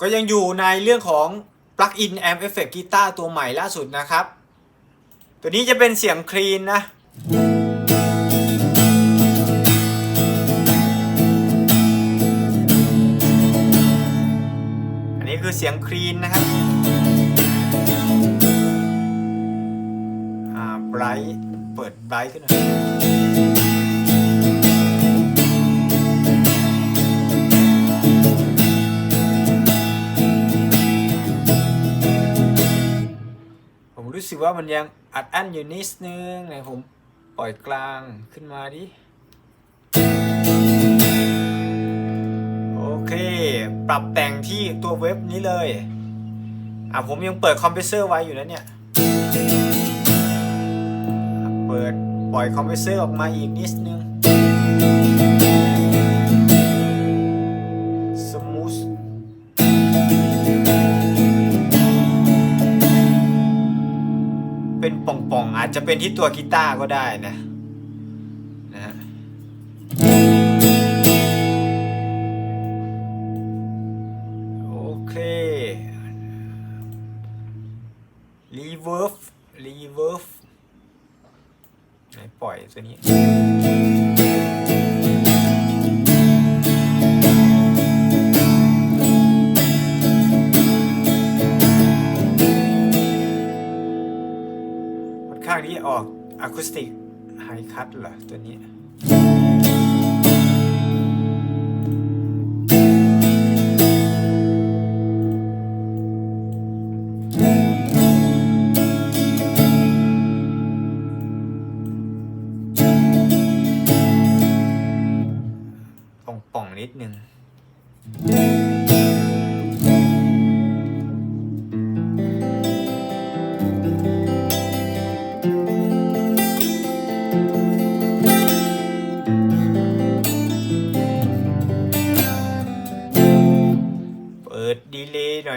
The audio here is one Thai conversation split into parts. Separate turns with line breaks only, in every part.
ก็ยังอยู่ในเรื่องของ plug-in amp effect guitar ตัวใหม่ล่าสุดนะครับ ตัวนี้จะเป็นเสียงคลีนนะอันนี้คือเสียงคลีนนะครับอ่า bright เปิด bright ขึ้นหน่อย สึกว่ามันยังอัดอั้นอยู่นิดนึงไหนผมปล่อยกลางขึ้นมาดิ โอเค ปรับแต่งที่ตัวเว็บนี้เลย อะผมยังเปิดคอมเพรสเซอร์ไว้อยู่นะเนี่ย เปิดปล่อยคอมเพรสเซอร์ออกมาอีกนิดนึง เป็นป่องๆ อาจจะเป็นที่ตัวกีตาร์ก็ได้นะนะฮะโอเครีเวิร์ฟรีเวิร์ฟไหนปล่อยตัวนี้ ข้างที่ออกอะคูสติกไฮคัตเหรอตัวนี้ป่องๆนิดนึง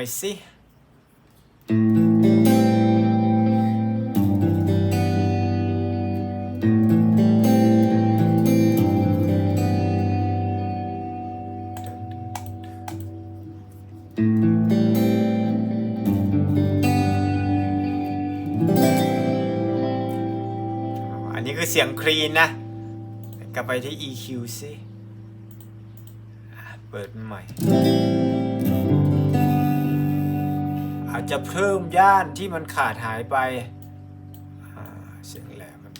อยสิอันนี้คือเสียงคลีนนะ กลับไปที่ EQ สิอะเปิดใหม่ จจะเพิ่มย่านที่มันขาดหายไปเสียงแหลมมัน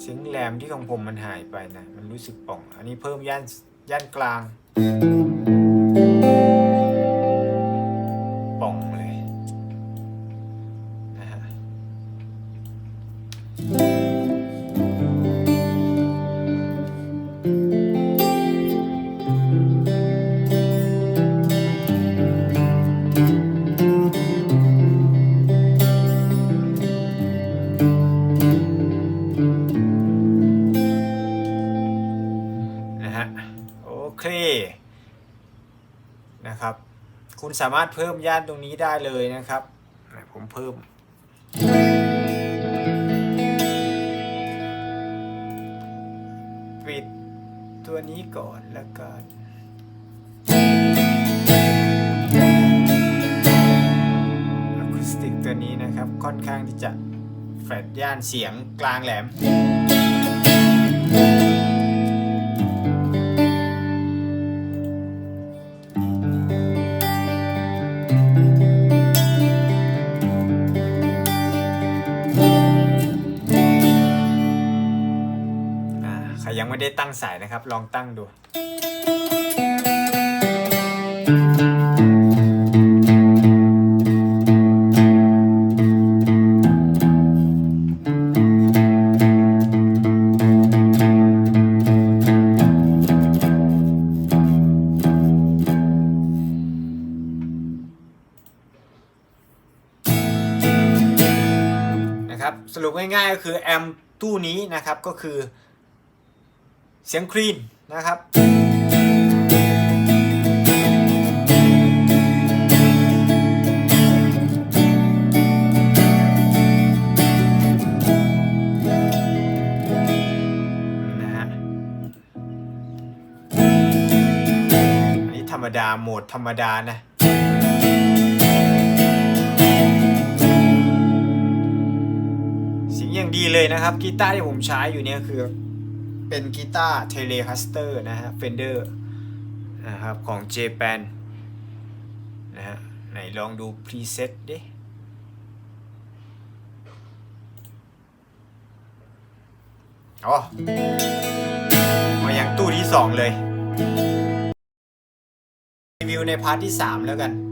เสียงแหลมที่ของผมมันหายไปนะ มันรู้สึกป่อง อันนี้เพิ่มย่านย่านกลาง นะฮะ โอเคนะครับ คุณสามารถเพิ่มย่านตรงนี้ได้เลยนะครับไหนผมเพิ่ม ปิดตัวนี้ก่อนแล้วกันอะคูสติกตัวนี้นะครับค่อนข้างที่จะแฟลตย่านเสียงกลางแหลม ครยังไม่ได้ตั้งสายนะครับ ลองตั้งดู นะครับ สรุปง่ายๆก็คือแอมตู้นี้นะครับก็คือ เสียงครีนนะครับ ธรรมดา โหมดธรรมดานะสิ่งอย่างดีเลยนะครับกีตาร์ที่ผมใช้อยู่เนี่ยคือ เป็นกีตาร์เทเลคัสเตอร์นะฮะเฟนเดอร์นะครับของ j p a n นะฮะไหนลองดูพรีเซ็ตดิอ๋อมาอยังตู้ที่สองเลย รีวิวในพาร์ทที่ 3 แล้วกัน